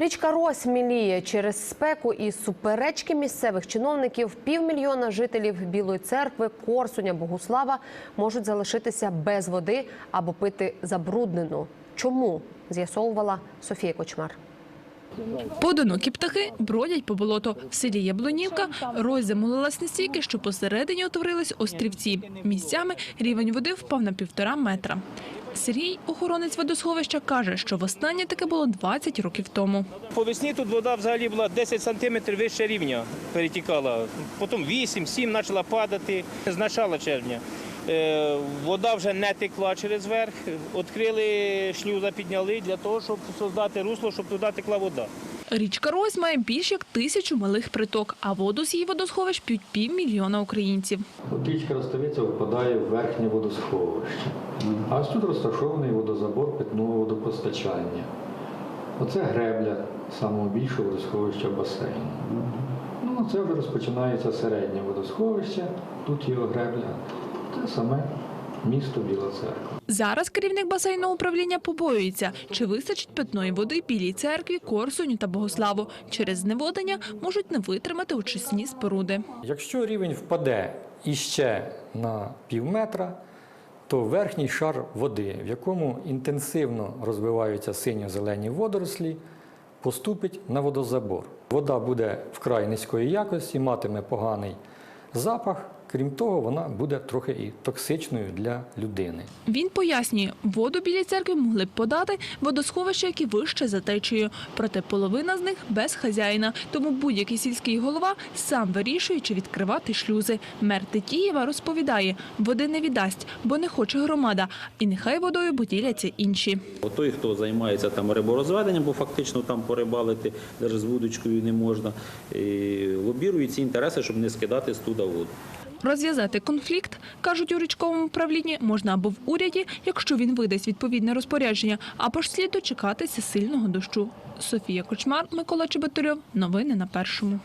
Річка Рось міліє через спеку і суперечки місцевих чиновників. Півмільйона жителів Білої церкви, Корсуня, Богуслава можуть залишитися без води або пити забруднену. Чому з'ясовувала Софія Кочмар. Поодинокі птахи бродять по болоту. В селі Яблонівка Рось замулилась настільки, що посередині утворились острівці. Місцями рівень води впав на півтора метра. Сергій, охоронець водосховища, каже, що востаннє таке було 20 років тому. По весні тут вода взагалі була 10 сантиметрів вище рівня перетікала. Потім 8-7 почала падати з начала червня. Е, Вода вже не текла через верх. Відкрили шлюза, підняли для того, щоб создати русло, щоб туди текла вода. Річка Рось має більш як тисячу малих приток, а воду з її водосховищ п'ють півмільйона українців. Річка Ростовиця впадає в верхнє водосховище. А тут розташований водозабор питного водопостачання. Оце гребля самого більшого водосховища басейну. Ну, це вже розпочинається середнє водосховище, тут його гребля. Це саме місто Біла Церква. Зараз керівник басейного управління побоюється, чи вистачить питної води білій церкві, Корсуню та Богославу. Через зневодення можуть не витримати очисні споруди. Якщо рівень впаде іще на пів метра, то верхній шар води, в якому інтенсивно розвиваються синьо-зелені водорослі, поступить на водозабор. Вода буде вкрай низької якості, матиме поганий запах. Крім того, вона буде трохи і токсичною для людини. Він пояснює, воду білій церкві могли б подати водосховища, які вище за течією. Проте половина з них без хазяїна. Тому будь-який сільський голова сам вирішує, чи відкривати шлюзи. Мер Тетієва розповідає, води не віддасть, бо не хоче громада. І нехай водою поділяться інші. Той, хто займається там риборозведенням, бо фактично там порибалити навіть з вудочкою не можна, і лобірує ці інтереси, щоб не скидати з туди воду. Розв'язати конфлікт, кажуть у річковому управлінні, можна або в уряді, якщо він видасть відповідне розпорядження, або ж слід дочекатися сильного дощу. Софія Кочмар, Микола Чеботарьов. Новини на першому.